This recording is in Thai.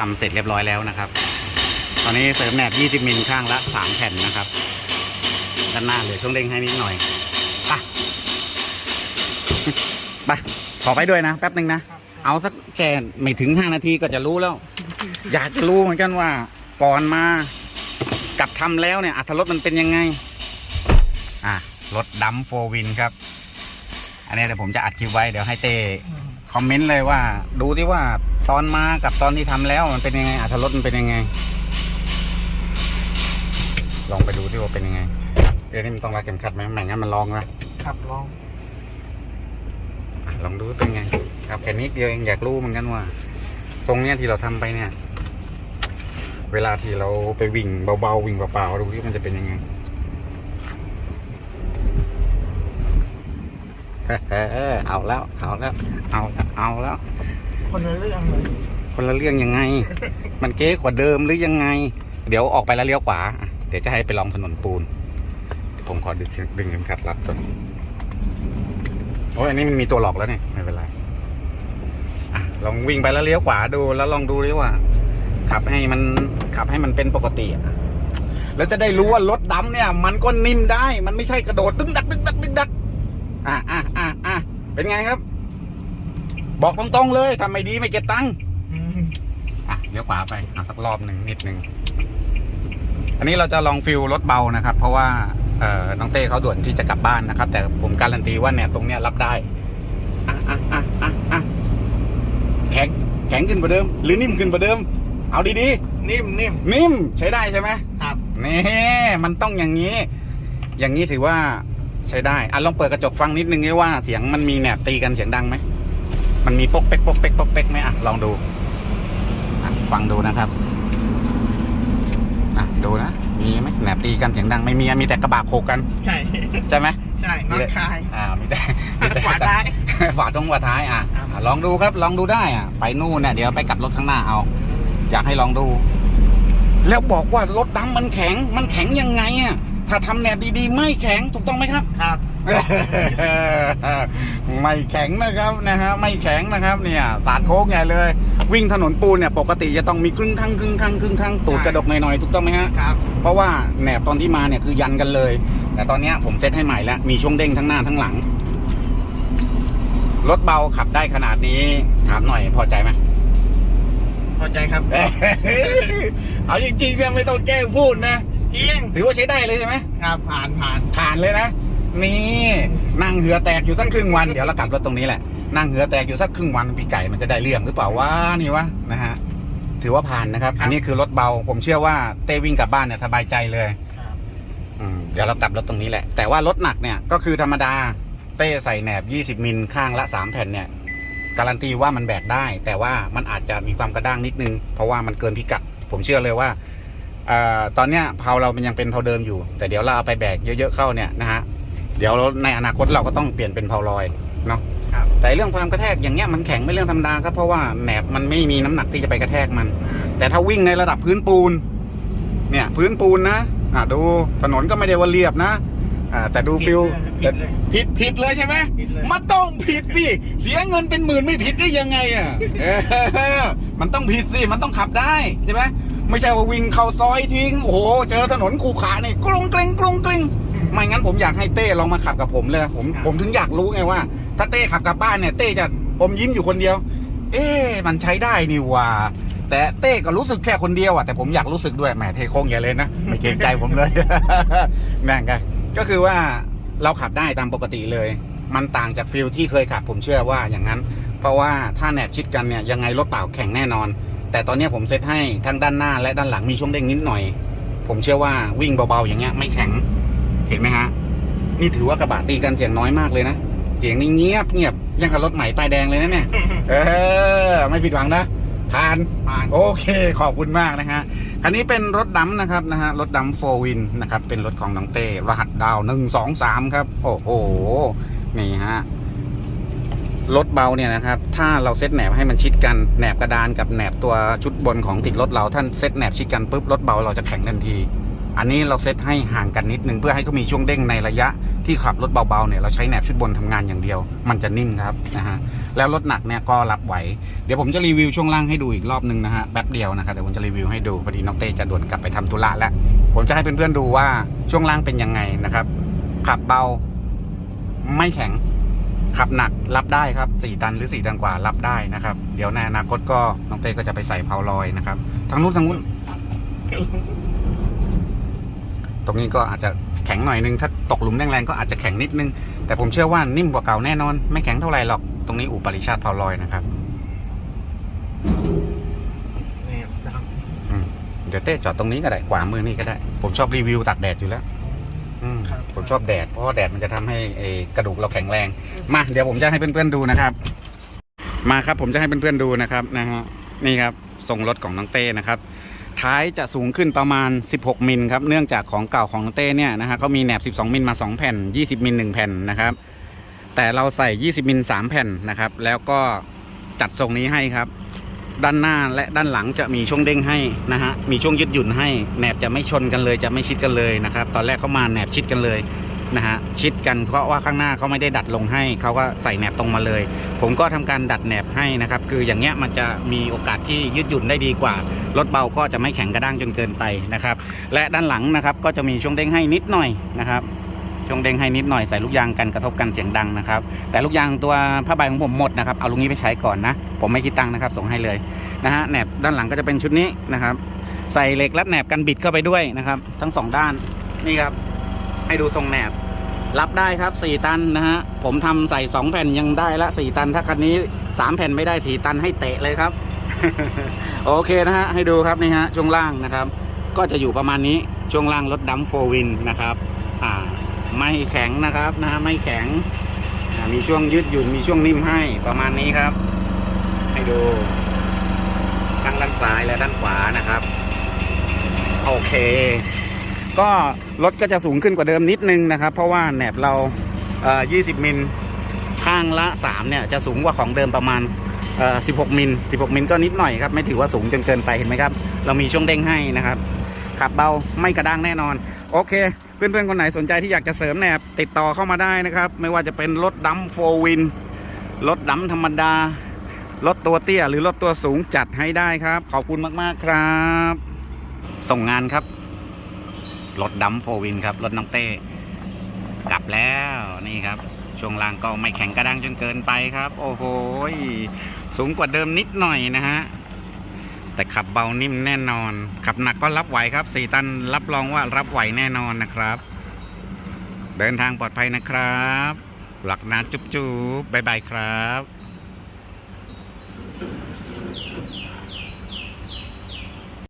ทำเสร็จเรียบร้อยแล้วนะครับ ตอนนี้เสริมแหนบ 20 มิลข้างละ 3 แผ่นนะครับ ด้านหน้าเหลือช่วงเร่งให้นิดหน่อยไปไปขอไปด้วยนะ แป๊บหนึ่งนะ เอาสักแค่ไม่ถึง 5 นาทีก็จะรู้แล้ว อยากจะรู้เหมือนกันว่า ก่อนมากับทำแล้วเนี่ยอัตรถรสมันเป็นยังไง อะ รถดัมโฟวินครับ อันนี้เดี๋ยวผมจะอัดคลิปไว้เดี๋ยวให้เต้คอมเมนต์เลยว่า ดูที่ว่า ตอนมากับตอนที่ทำแล้วมันเป็นยังไงอัตรถรสมันเป็นยังไง ลองไปดูที่ว่าเป็นยังไงเดี๋ยวนี้มันต้องรัดเข็มขัดไหมไม่งั้นมันลองนะขับลองอะลองดูว่าเป็นไง ครับแค่นี้เดียวเองอยากรู้เหมือนกันว่า ทรงเนี้ยที่เราทำไปเนี่ย เวลาที่เราไปวิ่งเบาๆวิ่งเปล่าๆดูที่มันจะเป็นยังไงเอาแล้วเอาแล้วเอาแล้วเอาแล้ว คนละเรื่องเลยคนละเรื่องยังไง มันเก๊กว่าเดิมหรือยังไง เดี๋ยวออกไปแล้วเลี้ยวขวาอะเดี๋ยวจะให้ไปลองถนนปูนเดี๋ยวผมขอดึงดึงเข็มขัดรัดก่อนโอ้ยอันนี้มันมีตัวหลอกแล้วเนี่ยไม่เป็นไรอะลองวิ่งไปแล้วเลี้ยวขวาดูแล้วลองดูดิว่า ขับให้มันขับให้มันเป็นปกติอะแล้วจะได้รู้ว่ารถดำเนี่ย มันก็นิ่มได้ มันไม่ใช่กระโดดดึงดักดึงดักดึงดักอะอะอะอะเป็นไงครับ บอกตรงๆเลยทำไม่ดีไม่เก็บตังค์อืมอะเลี้ยวขวาไปอะสักรอบหนึ่งนิดหนึ่งอันนี้เราจะลองฟิลรถเบานะครับ เพราะว่าเอ่อน้องเต้เขาด่วนที่จะกลับบ้านนะครับ แต่ผมการันตีว่าเนี่ยตรงเนี้ยรับได้อะอะอะอะอะแข็งแข็งขึ้นกว่าเดิม หรือนิ่มขึ้นกว่าเดิม เอาดีนิ่มนิ่มๆ นิ่มใช้ได้ใช่ไหม ครับ นี่มันต้องอย่างนี้ อย่างนี้ถือว่าใช้ได้ อะลองเปิดกระจกฟังนิดนึงดิว่าเสียงมันมีแหนบตีกันเสียงดังไหม มันมีปกเป๊กปกเป๊กปกเป๊กไหมอะลองดูอะฟังดูนะครับอะดูนะมีไหมแหนบตีกันเสียงดังไม่มีอะมีแต่กระบะโขกกัน ใช่ใช่ไหมใช่น็อตคลายอ่ามีแต่มีแต่ขวาได้ฝาตรงฝาท้ายอะครับอะลองดูครับลองดูได้อะไปนู่นเนี่ยเดี๋ยวไปกลับรถข้างหน้าเอา อยากให้ลองดู แล้วบอกว่ารถดำมันแข็งมันแข็งยังไงอะ ถ้าทำแนบดีๆ ไม่แข็งถูกต้องไหมครับ ครับ ไม่แข็งนะครับนะฮะไม่แข็งนะครับเนี่ย สาดโค้งใหญ่เลย วิ่งถนนปูนเนี่ยปกติจะต้องมีครึ่งทั้งครึ่งทั้งครึ่งทั้งตูดกระดกหน่อยๆถูกต้องไหมฮะครับ เพราะว่าแหนบตอนที่มาเนี่ยคือยันกันเลย แต่ตอนเนี้ยผมเซตให้ใหม่แล้ว มีช่วงเด้งทั้งหน้าทั้งหลัง รถเบาขับได้ขนาดนี้ ถามหน่อยพอใจไหม พอใจครับ เอาจริงๆเนี่ยไม่ต้องแกล้งพูดนะ เที่ยงถือว่าใช้ได้เลยใช่ไหมครับผ่านผ่านผ่านเลยนะ นี่นั่งเหือแตกอยู่สักครึ่งวันเดี๋ยวเรากลับรถตรงนี้แหละนั่งเหือแตกอยู่สักครึ่งวันพี่ไก่มันจะได้เรื่องหรือเปล่าวะนี่วะนะฮะถือว่าผ่านนะครับ อันนี้คือรถเบา ผมเชื่อว่าเต้วิ่งกลับบ้านเนี่ยสบายใจเลยครับอืมเดี๋ยวเรากลับรถตรงนี้แหละ แต่ว่ารถหนักเนี่ยก็คือธรรมดาเต้ใส่แหนบ 20 มิลข้างละ 3 แผ่นเนี่ยการันตีว่ามันแบกได้ แต่ว่ามันอาจจะมีความกระด้างนิดนึง เพราะว่ามันเกินพิกัด ผมเชื่อเลยว่าเอ่อ ตอนเนี้ยเพาเรามันยังเป็นเพาเดิมอยู่ แต่เดี๋ยวเราเอาไปแบกเยอะๆเข้าเนี่ยนะฮะเดี๋ยวในอนาคตเราก็ต้องเปลี่ยนเป็นเพาลอยเนาะครับแต่เรื่องความกระแทกอย่างเงี้ยมันแข็งไม่เรื่องธรรมดาครับเพราะว่าแหนบมันไม่มีน้ำหนักที่จะไปกระแทกมัน แต่ถ้าวิ่งในระดับพื้นปูน เนี่ยพื้นปูนนะอะดูถนนก็ไม่ได้ว่าเรียบนะอ่าแต่ดูฟิลผิดเลยผิดผิดเลยใช่ไหมผิดเลยมันต้องผิดดิเสียเงินเป็นหมื่นไม่ผิดได้ยังไงอะเออมันต้องผิดสิมันต้องขับได้ใช่ไหม ไม่ใช่ว่าวิ่งเข้าซอยทิ้งโอ้โหเจอถนนขูขานี่กรุงกลิ้งกรุงกลิ้งไม่งั้นผมอยากให้เต้ลองมาขับกับผมเลย ผมผมถึงอยากรู้ไงว่า ถ้าเต้ขับกลับบ้านเนี่ยเต้จะอมยิ้มอยู่คนเดียว เอ๊ะมันใช้ได้นี่หว่าแต่เต้ก็รู้สึกแค่คนเดียวอะแต่ผมอยากรู้สึกด้วยแหมเทโค้งอย่าเลยนะไม่เกรงใจผมเลยแม่งกันก็คือว่าเราขับได้ตามปกติเลย มันต่างจากฟิลที่เคยขับผมเชื่อว่าอย่างนั้น เพราะว่าถ้าแนบชิดกันเนี่ยยังไงรถเปล่าแข็งแน่นอน แต่ตอนเนี้ยผมเซตให้ทั้งด้านหน้าและด้านหลังมีช่วงเด้งนิดหน่อย ผมเชื่อว่าวิ่งเบาๆอย่างเงี้ยไม่แข็ง เห็นไหมฮะ นี่ถือว่ากระบะตีกันเสียงน้อยมากเลยนะ เสียงนี่เงียบเงียบยังกับรถใหม่ป้ายแดงเลยนะเนี่ย เออ ไม่ผิดหวังนะผ่านผ่านโอเคขอบคุณมากนะฮะคันนี้เป็นรถดำนะครับนะฮะรถดำโฟวินนะครับเป็นรถของน้องเต้รหัสดาวหนึ่งสองสามครับ โอ้โหนี่ฮะ รถเบาเนี่ยนะครับ ถ้าเราเซตแหนบให้มันชิดกันแหนบกระดานกับแหนบตัวชุดบนของติดรถเราท่านเซตแหนบชิดกันปุ๊บรถเบาเราจะแข็งทันที อันนี้เราเซตให้ห่างกันนิดนึงเพื่อให้เขามีช่วงเด้งในระยะที่ขับรถเบาๆเนี่ยเราใช้แหนบชุดบนทำงานอย่างเดียว มันจะนิ่มครับนะฮะแล้วรถหนักเนี่ยก็รับไหว เดี๋ยวผมจะรีวิวช่วงล่างให้ดูอีกรอบนึงนะฮะแป๊บเดียวนะครับเดี๋ยวผมจะรีวิวให้ดูพอดีน้องเต้จะด่วนกลับไปทำธุระแล้วผมจะให้เพื่อนๆดูว่าช่วงล่างเป็นยังไงนะครับขับเบาไม่แข็ง ขับหนักรับได้ครับ 4 ตันหรือ 4 ตันกว่ารับได้นะครับ เดี๋ยวในอนาคตก็น้องเต้ก็จะไปใส่เพาลอยนะครับทางนู้นทางนู้น ตรงนี้ก็อาจจะแข็งหน่อยนึง ถ้าตกหลุมแรงๆก็อาจจะแข็งนิดนึง แต่ผมเชื่อว่านิ่มกว่าเก่าแน่นอน ไม่แข็งเท่าไหร่หรอก ตรงนี้อุปริชาติเพาลอยนะครับนี่ดังอืมเดี๋ยวเต้จอดตรงนี้ก็ได้ขวามือนี่ก็ได้ ผมชอบรีวิวตากแดดอยู่แล้ว อืมผมชอบแดด เพราะว่าแดดมันจะทำให้ไอ้กระดูกเราแข็งแรง มา เดี๋ยวผมจะให้เพื่อนๆดูนะครับ มาครับผมจะให้เพื่อนๆดูนะครับนะฮะนี่ครับทรงรถของน้องเต้นะครับ ท้ายจะสูงขึ้นประมาณ 16 มิลครับเนื่องจากของเก่าของน้องเต้เนี่ยนะฮะเขามีแหนบ 12 มิลมา 2 แผ่น 20 มิล1แผ่นนะครับ แต่เราใส่ 20 มิล3แผ่นนะครับ แล้วก็จัดทรงนี้ให้ครับ ด้านหน้าและด้านหลังจะมีช่วงเด้งให้นะฮะมีช่วงยืดหยุ่นให้แหนบจะไม่ชนกันเลยจะไม่ชิดกันเลยนะครับ ตอนแรกเขามาแหนบชิดกันเลยนะฮะชิดกันเพราะว่าข้างหน้าเขาไม่ได้ดัดลงให้เขาก็ใส่แหนบตรงมาเลย ผมก็ทำการดัดแหนบให้นะครับ คืออย่างเงี้ยมันจะมีโอกาสที่ยืดหยุ่นได้ดีกว่ารถเบาก็จะไม่แข็งกระด้างจนเกินไปนะครับ และด้านหลังนะครับก็จะมีช่วงเด้งให้นิดหน่อยนะครับ ช่วงเด้งให้นิดหน่อยใส่ลูกยางกันกระทบกันเสียงดังนะครับ แต่ลูกยางตัวผ้าใบของผมหมดนะครับ เอาลูกนี้ไปใช้ก่อนนะ ผมไม่คิดตังค์นะครับ ส่งให้เลยนะฮะแหนบด้านหลังก็จะเป็นชุดนี้นะครับ ใส่เหล็กรัดแหนบกันบิดเข้าไปด้วยนะครับ ทั้งสองด้านนี่ครับ ให้ดูทรงแหนบ รับได้ครับ 4 ตันนะฮะผมทำใส่ 2 แผ่นยังได้ละ 4 ตัน ถ้าคันนี้ 3 แผ่นไม่ได้ 4 ตันให้เตะเลยครับ โอเคนะฮะให้ดูครับนี่ฮะช่วงล่างนะครับ ก็จะอยู่ประมาณนี้ช่วงล่างรถดัมโฟวินนะครับ อ่า ไม่แข็งนะครับนะฮะไม่แข็ง มีช่วงยืดหยุ่นมีช่วงนิ่มให้ประมาณนี้ครับ ให้ดูทั้งด้านซ้ายและด้านขวานะครับ โอเค ก็รถก็จะสูงขึ้นกว่าเดิมนิดนึงนะครับ เพราะว่าแหนบเราเอ่อ20 มิลข้างละ3เนี่ยจะสูงกว่าของเดิมประมาณเอ่อ16 มิล 16 มิลก็นิดหน่อยครับ ไม่ถือว่าสูงจนเกินไปเห็นไหมครับ เรามีช่วงเด้งให้นะครับขับเบาไม่กระด้างแน่นอน โอเค เพื่อนๆคนไหนสนใจที่อยากจะเสริมแหนบติดต่อเข้ามาได้นะครับ ไม่ว่าจะเป็นรถดัมโฟวินรถดัมธรรมดารถตัวเตี้ยหรือรถตัวสูงจัดให้ได้ครับ ขอบคุณมากๆครับ ส่งงานครับรถดัมโฟวินครับรถน้องเต้กลับแล้วนี่ครับ ช่วงล่างก็ไม่แข็งกระด้างจนเกินไปครับ โอ้โหสูงกว่าเดิมนิดหน่อยนะฮะ แต่ขับเบานิ่มแน่นอน ขับหนักก็รับไหวครับ4ตันรับรองว่ารับไหวแน่นอนนะครับ เดินทางปลอดภัยนะครับ หลักนาจุ๊บจุ๊บบายบายครับ